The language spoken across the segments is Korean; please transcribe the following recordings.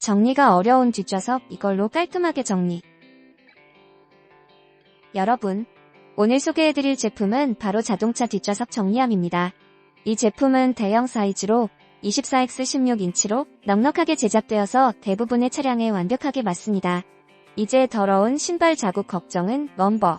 정리가 어려운 뒷좌석 이걸로 깔끔하게 정리. 여러분, 오늘 소개해드릴 제품은 바로 자동차 뒷좌석 정리함입니다. 이 제품은 대형 사이즈로 24x16인치로 넉넉하게 제작되어서 대부분의 차량에 완벽하게 맞습니다. 이제 더러운 신발 자국 걱정은 넘버.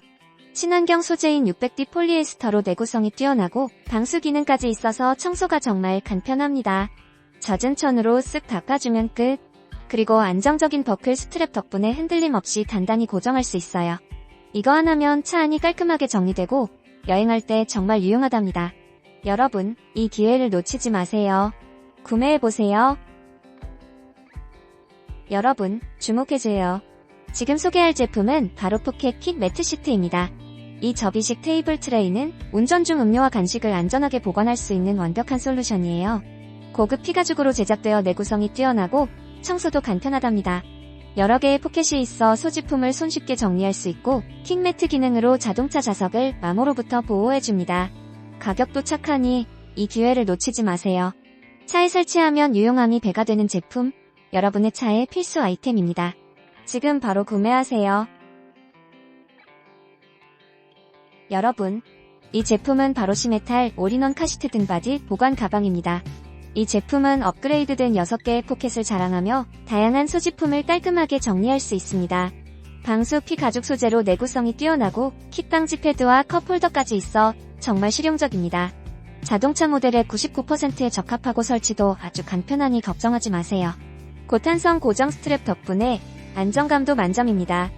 친환경 소재인 600D 폴리에스터로 내구성이 뛰어나고 방수 기능까지 있어서 청소가 정말 간편합니다. 젖은 천으로 쓱 닦아주면 끝. 그리고 안정적인 버클 스트랩 덕분에 흔들림 없이 단단히 고정할 수 있어요. 이거 하나면 차 안이 깔끔하게 정리되고 여행할 때 정말 유용하답니다. 여러분, 이 기회를 놓치지 마세요. 구매해보세요. 여러분, 주목해줘요. 지금 소개할 제품은 바로 포켓 킥 매트 시트입니다. 이 접이식 테이블 트레이는 운전 중 음료와 간식을 안전하게 보관할 수 있는 완벽한 솔루션이에요. 고급 피가죽으로 제작되어 내구성이 뛰어나고 청소도 간편하답니다. 여러 개의 포켓이 있어 소지품을 손쉽게 정리할 수 있고 킥매트 기능으로 자동차 자석을 마모로부터 보호해줍니다. 가격도 착하니 이 기회를 놓치지 마세요. 차에 설치하면 유용함이 배가 되는 제품, 여러분의 차의 필수 아이템입니다. 지금 바로 구매하세요. 여러분, 이 제품은 바로 시메탈 올인원 카시트 등받이 보관 가방입니다. 이 제품은 업그레이드된 6개의 포켓을 자랑하며 다양한 소지품을 깔끔하게 정리할 수 있습니다. 방수 피 가죽 소재로 내구성이 뛰어나고 킥방지 패드와 컵홀더까지 있어 정말 실용적입니다. 자동차 모델의 99%에 적합하고 설치도 아주 간편하니 걱정하지 마세요. 고탄성 고정 스트랩 덕분에 안정감도 만점입니다.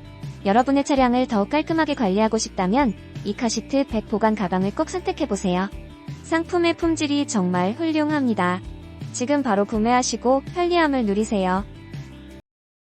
여러분의 차량을 더욱 깔끔하게 관리하고 싶다면 이 카시트 100 보관 가방을 꼭 선택해보세요. 상품의 품질이 정말 훌륭합니다. 지금 바로 구매하시고 편리함을 누리세요.